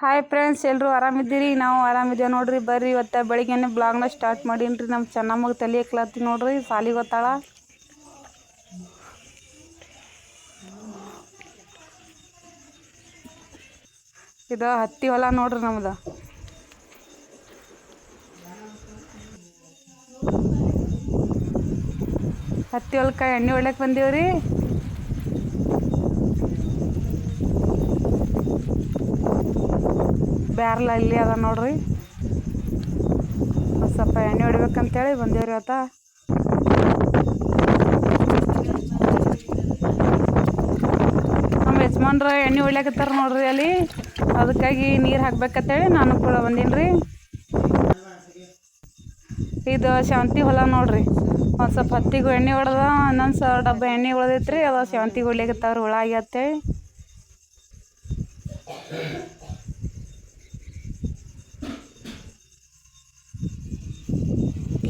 Hi friends ಎಲ್ಲರೂ ಆರಾಮಿದ್ದೀರಿ? ನಾವು ಆರಾಮಿದ್ದೇವೆ. ನೋಡ್ರಿ, ಬರ್ರಿ ಇವತ್ತು ಬೆಳಿಗ್ಗೆನೆ ಬ್ಲಾಗ್ನ ಸ್ಟಾರ್ಟ್ ಮಾಡೀನಿ ರೀ ನಮ್ಮ ಚೆನ್ನಮ್ಮಗೆ ತಲೆ ಎಕ್ಲತ್ತಿ ನೋಡ್ರಿ ಸಾಲಿ ಗೊತ್ತಾಳ ಇದು ಹತ್ತಿ ಹೊಲ ನೋಡ್ರಿ ನಮ್ದು. ಹತ್ತಿ ಹೊಲಕ್ಕೆ ಎಣ್ಣೆ ಹೊಡ್ಯಕ್ಕೆ ಬಂದೀವ್ರಿ. ಬ್ಯಾರಲ ಇಲ್ಲಿ ಅದ ನೋಡ್ರಿ. ಸ್ವಲ್ಪ ಎಣ್ಣೆ ಹೊಡಿಬೇಕಂತೇಳಿ ಬಂದೇವ್ರಿ ಆತ. ನಮ್ಮ ಯಜಮಾನ್ರ ಎಣ್ಣೆ ಹೊಡ್ಲಾಕತ್ತಾರ ನೋಡ್ರಿ ಅಲ್ಲಿ. ಅದಕ್ಕಾಗಿ ನೀರು ಹಾಕ್ಬೇಕಂತೇಳಿ ನಾನು ಕೂಡ ಬಂದೀನಿ ರೀ ಇದು ಶಾಂತಿ ಹೊಲ ನೋಡ್ರಿ. ಒಂದು ಸ್ವಲ್ಪ ಹತ್ತಿಗೂ ಎಣ್ಣೆ ಹೊಡೆದ, ಇನ್ನೊಂದು ಸ ಡಬ್ಬ ಎಣ್ಣೆ ಹೊಡೆದೈತ್ರಿ ಅದು ಶಾಂತಿಗೆ ಹೊಡ್ಲಿಕತ್ತಾವ್ರಿ ಹುಳ ಆಗ್ಯತ್ತೇಳಿ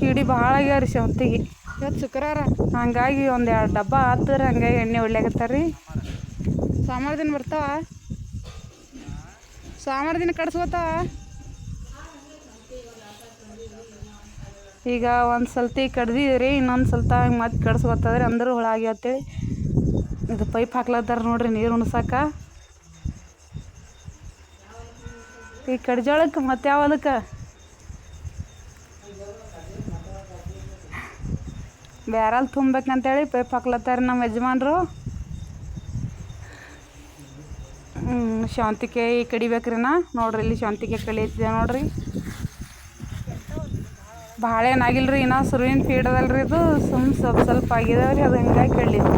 ಕಿಡಿ ಭಾಳ ಆಗ್ಯಾವ ರೀ ಸೇವಂತಿಗೆ ಇವತ್ತು ಶುಕ್ರವಾರ? ಹಂಗಾಗಿ ಒಂದು ಎರಡು ಡಬ್ಬ ಆತರ ಹಂಗಾಗಿ ಎಣ್ಣೆ ಹೊಡ್ಲಿಕತ್ತಾರ ರೀ ಸೋಮವಾರ ದಿನ ಬರ್ತಾವ? ಸೋಮವಾರ ದಿನ ಕಡ್ಸ್ಕೊತಾವ? ಈಗ ಒಂದು ಸಲ್ತಿ ಕಡ್ದಿದ್ರಿ ಇನ್ನೊಂದು ಸಲ್ತ ಮತ್ತೆ ಕಡ್ಸ್ಕೊತದ್ರಿ ಅಂದರೂ ಹುಳ ಆಗ್ಯಾವತ್ತೇಳಿ ಇದು ಪೈಪ್ ಹಾಕ್ಲತ್ತಾರ ನೋಡ್ರಿ ನೀರು ಉಣ್ಸಕ್ಕ ಈ ಕಡ್ಜೋಳಕ್ಕೆ ಮತ್ತೆ ಯಾವದಕ್ಕೆ ಬ್ಯಾರಲ್ ತುಂಬೇಕಂತೇಳಿ ಪೈಪ್ ಹಾಕ್ಲತ್ತಾರ ನಮ್ಮ ಯಜಮಾನ್ರು. ಶಾವಂತಿಗೆ ಕಡಿಬೇಕ್ರಿ ನಾ. ನೋಡ್ರಿ ಇಲ್ಲಿ ಶಾವಂತಿಗೆ ಕಳಿತಿದೆ ನೋಡ್ರಿ. ಭಾಳ ಏನಾಗಿಲ್ಲ ರೀ ಇನ್ನೂ ಸುರುವಿನ ಫೀಡ್ ಅದಲ್ರಿ ಇದು. ಸುಮ್ ಸ್ವಲ್ಪ ಸ್ವಲ್ಪ ಆಗಿದಾವೆ ರೀ ಅದು ಹಿಂಗಾಗಿ ಕಳ್ಳಿದ್ದು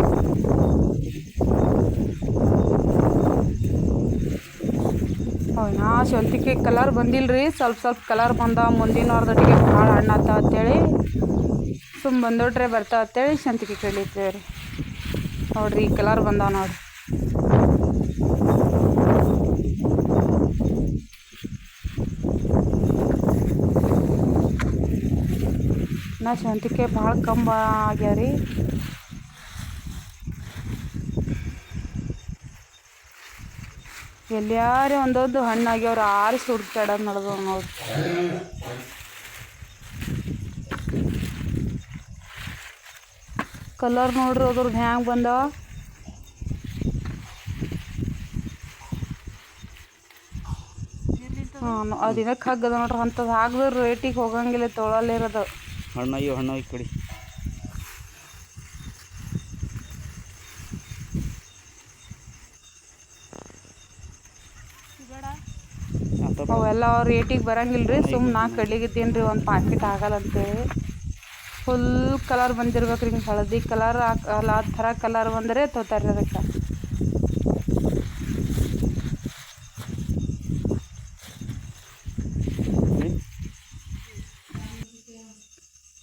ನಾ ಶಾವಂತಿಗೆ ಕಲರ್ ಬಂದಿಲ್ಲ ರೀ ಸ್ವಲ್ಪ ಸ್ವಲ್ಪ ಕಲರ್ ಬಂದ ಮುಂದಿನ ವಾರದೊಟ್ಟಿಗೆ ಭಾಳ ಹಣ್ಣಾತ ಅಂತೇಳಿ. ಸುಮ್ ಬಂದೋಟ್ರೆ ಬರ್ತಾವ ಅಂತೇಳಿ ಸಂತಿಗೆ ಕೇಳಿದ್ದೇವೆ ರೀ ನೋಡ್ರಿ ಈ ಕಲರ್ ಬಂದಾವ ನೋಡ್ರಿ. ನಾ ಶಾಂತಿಕೆ ಭಾಳ ಕಂಬ ಆಗ್ಯಾವ ರೀ ಎಲ್ಲಾರೇ ಒಂದೊಂದು ಹಣ್ಣು ಆಗ್ಯಾವ್ರಿ ಆರಿಸಿ ಹುಡ್ಕಾಡ ನಡೆದವ ನೋಡ್ರಿ. ಕಲರ್ ನೋಡ್ರಿ ಅದ್ರದ್ದು ಹ್ಯಾಂಗೆ ಬಂದವ. ಹಾಂ ಅದು ಇದಕ್ಕೆ ಹಗ್ಗದ ನೋಡ್ರಿ ಅಂಥದ್ದು ಹಾಕಿದ್ರೆ ರೇಟಿಗೆ ಹೋಗಂಗಿಲ್ಲ ತೊಗೊಳಲ್ಲಿರೋದು ಹಣ್ಣು ಈ ಕಡಿ. ಅವೆಲ್ಲ ರೇಟಿಗೆ ಬರಂಗಿಲ್ಲ ರೀ ಸುಮ್ಮನೆ ನಾ ಕಡ್ಲಿಗಿದ್ದೀನಿ ರೀ ಒಂದು ಪಾಕೆಟ್ ಆಗಲ್ಲ ಅಂತೇಳಿ ಫುಲ್ ಕಲರ್ ಬಂದಿರ್ಬೇಕು ರೀ ಹಳದಿ ಕಲರ್ ಆ ಥರ ಕಲರ್ ಬಂದರೆ ತೊಗೋತಾರೆ ಅದಕ್ಕೆ.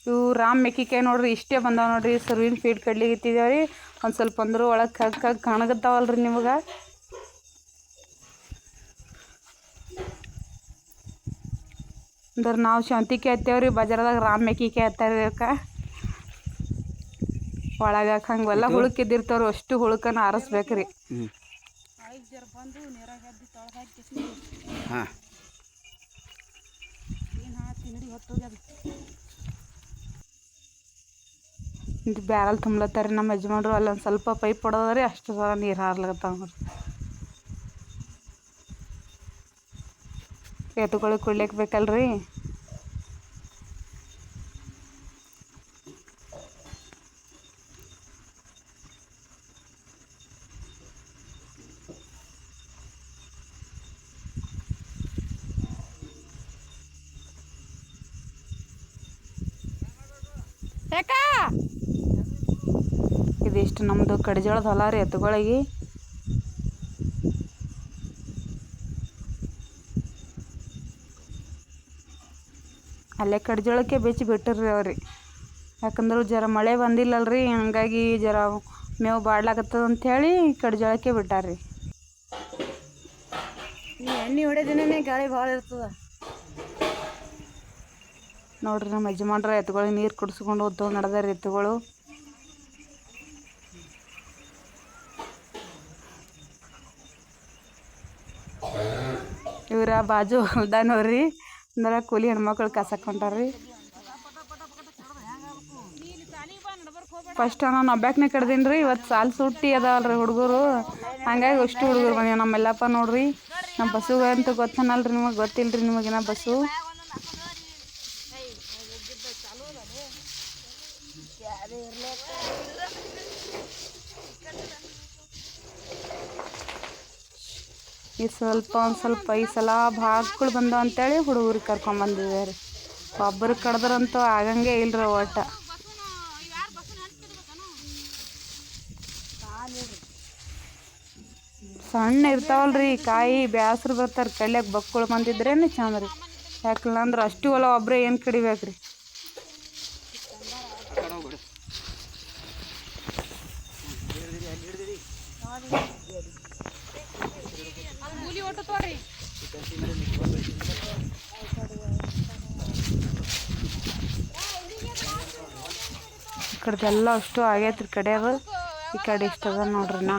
ಇವು ರಾಮ್ ಮೆಕ್ಕಿಕಾಯಿ ನೋಡ್ರಿ ಇಷ್ಟೇ ಬಂದಾವೆ ನೋಡ್ರಿ, ಸರ್ವಿನ ಫೀಡ್ ಕಡ್ಲಿಗೆ ರೀ ಒಂದು ಸ್ವಲ್ಪ ಅಂದ್ರೆ ಒಳಗೆ ಕಗ್ ಕಗ್ ಕಾಣಗತ್ತಾವಲ್ರಿ ನಿಮಗೆ. ಅಂದ್ರೆ ನಾವು ಶಾಂತಿಕೆ ಹತ್ತೇವ್ರಿ ಬಜಾರ್ದಾಗ ರಾಮ್ ಮೆಕ್ಕಿಕಾಯಿ ರೀ ಅದಕ್ಕೆ ಒಳಗೆ ಹಂಗೆಲ್ಲ ಹುಳುಕಿದ್ದಿರ್ತಾವ್ರಿ ಅಷ್ಟು ಹುಳುಕನ ಆರಿಸ್ಬೇಕ್ರಿ. ರೀ ಹಾಂ. ಬ್ಯಾರಲ್ ತುಂಬ್ಲತ್ತಾರ ನಮ್ಮ ಯಜಮಾನ್ರು ಅಲ್ಲೊಂದು ಸ್ವಲ್ಪ ಪೈಪ್ ಹೊಡೆದ್ರಿ ಅಷ್ಟು ಸಲ ನೀರು ಹಾರ್ಲಕತ್ತಾವ ಎತ್ತುಗಳಿಗೆ ಕುಡ್ಲಿಕ್ಕೆ ಬೇಕಲ್ರಿ? ಇದಿಷ್ಟು ನಮ್ಮದು ಕಡಿಜೋಳದ ಹೊಲ ರೀ ಎತ್ತುಗಳಿಗೆ ಅಲ್ಲೇ ಕಡ್ಜೊಳಕ್ಕೆ ಬೆಚ್ಚಿ ಬಿಟ್ಟಿರ್ರಿ ಅವ್ರಿ. ಯಾಕಂದ್ರೆ ಜರ ಮಳೆ ಬಂದಿಲ್ಲಲ್ರಿ ಹಂಗಾಗಿ ಜರ ಮೇವು ಬಾಡ್ಲಾಕತ್ತದ ಅಂಥೇಳಿ ಕಡ್ಜೊಳಕ್ಕೆ ಬಿಟ್ಟಾರ್ರಿ. ರೀ ಎಣ್ಣೆ ಹೊಡೆದಿನೇ ಗಾಳಿ ಭಾಳ ಇರ್ತದ. ನೋಡ್ರಿ ನಮ್ಮ ಯಜಮಾನ್ರ ಎತ್ತುಗಳಿಗೆ ನೀರು ಕುಡಿಸ್ಕೊಂಡು ಹೋಗ್ತಾವ ನಡೆದಾರ ಎತ್ತುಗಳು. ಇವರ ಇವ್ರ ಬಾಜು ಹೊಲ್ದಾನವ್ರಿ. ಅಂದ್ರೆ ಕೂಲಿ ಹೆಣ್ಮಕ್ಳು ಕಸಕ್ಕೆ ಫಸ್ಟ್ ನಾನು ಒಬ್ಯಾಕ್ನೆ ಕಡ್ದೀನಿ ರೀ ಇವತ್ತು ಸಾಲು ಸುಟ್ಟಿ ಅದಾವಲ್ರಿ ಹುಡುಗರು. ಹಂಗಾಗಿ ಅಷ್ಟು ಹುಡುಗರು ಬಂದಿವೆ ನಮ್ಮೆಲ್ಲಪ್ಪ ನೋಡ್ರಿ. ನಮ್ಮ ಬಸ್ಸುಗಂತೂ ಗೊತ್ತನಲ್ರಿ ನಿಮಗೆ, ಗೊತ್ತಿಲ್ರಿ ನಿಮಗಿನ ಬಸ್ಸು ಈ ಸ್ವಲ್ಪ ಒಂದು ಸ್ವಲ್ಪ ಈ ಸಲ ಭಾಗಗಳು ಬಂದವ ಅಂತೇಳಿ ಹುಡುಗರಿಗೆ ಕರ್ಕೊಂಬಂದಿದೆ ರೀ. ಒಬ್ಬರು ಕಡ್ದ್ರಂತೂ ಆಗಂಗೆ ಇಲ್ರಿ ಒಟ್ಟ. ಸಣ್ಣ ಇರ್ತಾವಲ್ರಿ ಕಾಯಿ ಬ್ಯಾಸ್ರು ಬರ್ತಾರೆ ಕಲ್ಯಾಗ ಬಕ್ಕುಳು ಬಂದಿದ್ರೇನೆ ಚಂದ ರೀ. ಯಾಕಿಲ್ಲ ಅಂದ್ರೆ ಅಷ್ಟು ಹೊಲ ಒಬ್ಬರೇ ಏನು ಕಡಿಬೇಕ್ರಿ? ಕೂಲಿ ಕಡೆದೆಲ್ಲ ಅಷ್ಟು ಆಗೈತ್ರಿ ಕಡೆಯದು ಈ ಕಡೆ ಇಷ್ಟದ ನೋಡ್ರಿ ನಾ.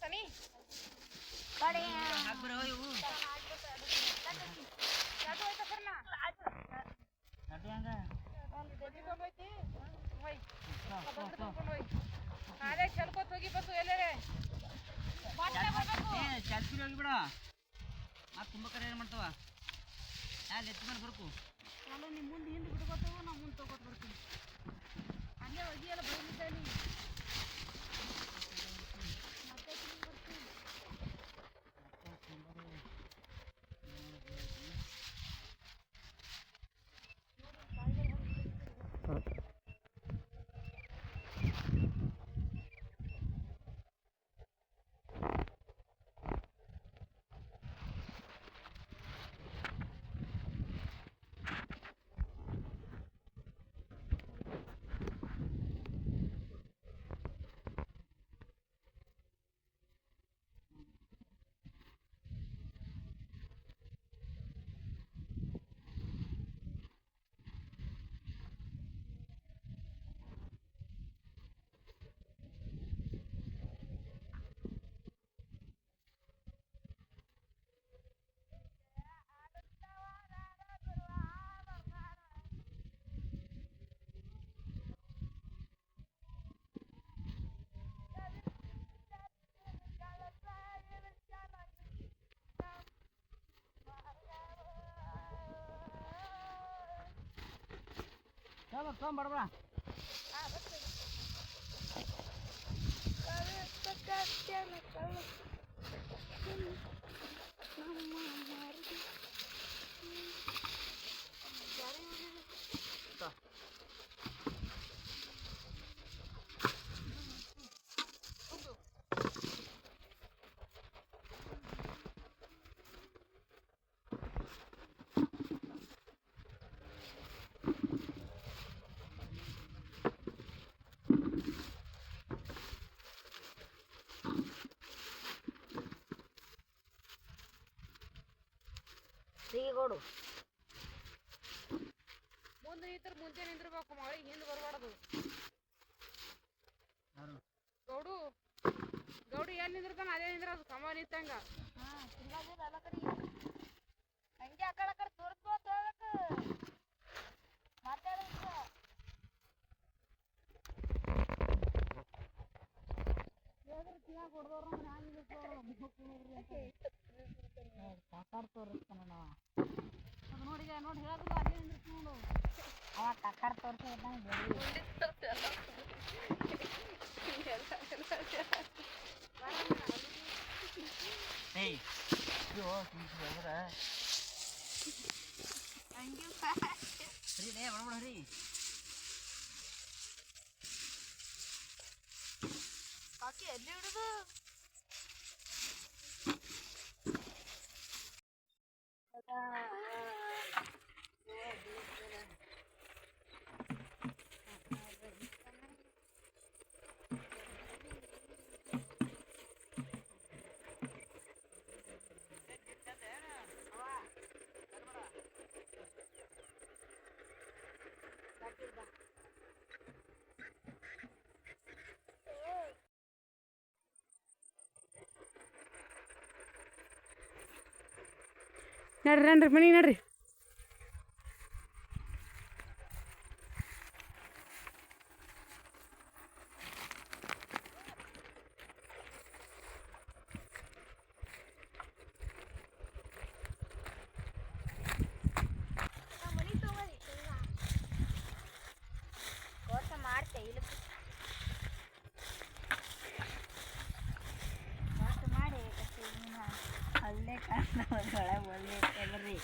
Sami. Pare. Agbro hoy ಅದೇ ಚಲ್ಕೋತ್ ಹೋಗಿ ಬಸ್ಸು ಎಲ್ಲೇ ಜಾಸ್ತಿ ಹೋಗಿಬಿಡ ಮತ್ತೆ ತುಂಬ ಕರೆ ಏನು ಮಾಡ್ತಾವ ಅಲ್ಲಿ ಎತ್ತು ಮೇಲೆ ಬರ್ಕು ಅಲ್ಲ ನಿಮ್ಮ ಮುಂದೆ ಹಿಂದೆ ಬಿಡ್ಕೋತೇವು ನಾವು ಮುಂದೆ ತಗೋತ ಬರ್ತೀವಿ ಅಲ್ಲೇ ಒಗಿಯಲ್ಲ ಬೈಲಿದ್ದಾನೆ ಬರಬರ ತಗೊಂಡ್ ಬರಬರ ಕರ್ನಾಟಕ ತೊಗೊಂಬರ್ಬ ಮುಂದೆ ನಿಂತರ ಮುಂಚೆ ನಿಂದಿರ್ಬೇಕು ಮಳೆ ಹಿಂದೆ ಬರಬಾರ್ದು. ಗೌಡು ಗೌಡು ಏನ್ ನಿಂದಿರ್ತಾನ ಅದೇ ನಿಂದ್ರ ಕಮ ನಿಂತಂಗ ಹಂಗೆ ಆ ಕಡೆ ಯಾಕೆ ಹೊಡೆದವ್ರು ನಾನು ಕಾಕಾರ್ ತೋರಿಸ್ತಾನ ನೋಡಿ ನೋಡಿ ಹೇಳೋದು ಅದೇ ನಿಂದಿರ್ಸ್ಕೊಂಡು ಅವ ಕಾಕಾರ್ ತೋರಿಸ್ದಂಗೆ ಏಯ್ ಇದು ಅಂದ್ರೆ ಹಂಗೆ ಹರಿ ನೇ ಬಡ ಕಾಕಿ ಎಲ್ಲಿ ಹಿಡಿದು ನಡ್ರಿ ನಡ್ರಿ ಮನೆಗೆ ನಡ್ರಿ ಮನಿ ತಗೊಂಡಿ ಕೋಸ ಮಾಡ್ತೆ ಇಲ್ಲ ಕೋಸ ಮಾಡಿ ಅಲ್ಲೇ ಕಾಣ ಒಳಗೆ ಒಳ್ಳೆ ಬರ್ರಿ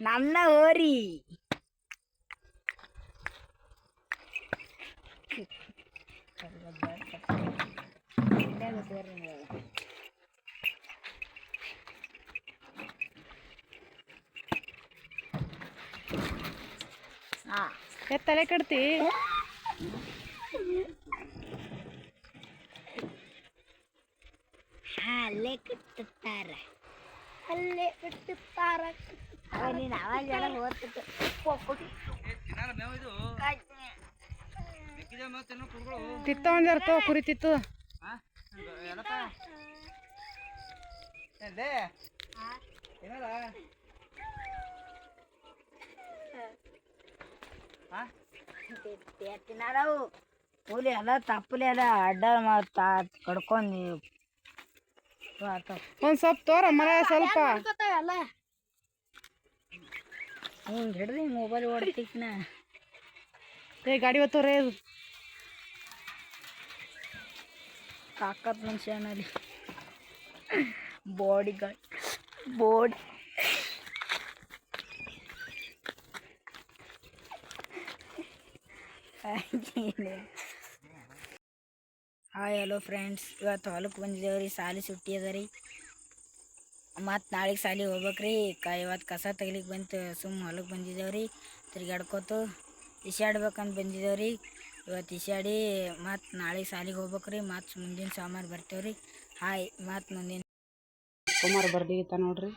ನನ್ನ ಹೋರಿ ಹಾ ಏ ತಲೆ ಕಟ್ತಿ ಅಲ್ಲೇ ಕಟ್ಟುತ್ತಾರ ಅಲ್ಲೇ ಕಟ್ಟುತ್ತಾರ ನೀನು ಅವಾಗ ಎಲ್ಲ ಓದ್ತಿತ್ತು ಕುರುಗಳು ತಿತ್ತ ಕುರಿ ತಿತ್ತು. ಏನಲ್ಲ ಹಾ ತಿನ್ನಾಡವು ಕೂಲಿ ಎಲ್ಲ ತಪ್ಪಲಿ ಎಲ್ಲ ಅಡ್ಡ ಮತ್ತು ಕಡ್ಕೊಂಡು ಒಂದು ಸ್ವಲ್ಪ ತೋರ ಮರ ಸ್ವಲ್ಪ ಹಿಂಗೆ ಹಿಡ್ದು ಮೊಬೈಲ್ ಓಡ್ತಿಕ್ನ ಏ ಗಾಡಿ ಒತ್ತೋರೇ ಇದು ಕಾಕತ್ ಮನುಷ್ಯನಲ್ಲಿ bodyguard body hi hello friends ಇವತ್ತು ಹೊಲಕ್ಕೆ ಬಂದಿದ್ದೇವೆ ರೀ ಸಾಲಿ ಸುಟ್ಟಿ ಅದ ರೀ. ಮತ್ತು ನಾಳೆಗೆ ಸಾಲಿಗೆ ಹೋಗ್ಬೇಕ್ರಿ. ಕ, ಇವತ್ತು ಕಸ ತೆಗಿಲಿಕ್ಕೆ ಬಂತು ಸುಮ್ಮ ಹೊಲಕ್ಕೆ ಬಂದಿದ್ದೇವೆ ರೀ ತಿರ್ಗಾಡ್ಕೋತು ಇಶಾಡ್ಬೇಕಂತ ಬಂದಿದ್ದೇವೆ ರೀ ಇವತ್ತು ಇಶಾಡಿ ಮತ್ತು ನಾಳೆಗೆ ಸಾಲಿಗೆ ಹೋಗ್ಬೇಕ್ರಿ. ಮತ್ತು ಮುಂದಿನ ಸೋಮವಾರ ಬರ್ತೇವೆ ರೀ ಹಾಯ್ ಮತ್ತು ಮುಂದಿನ ಕುಮಾರ್ ಬರ್ದಿಗಿತ್ತ ನೋಡ್ರಿ.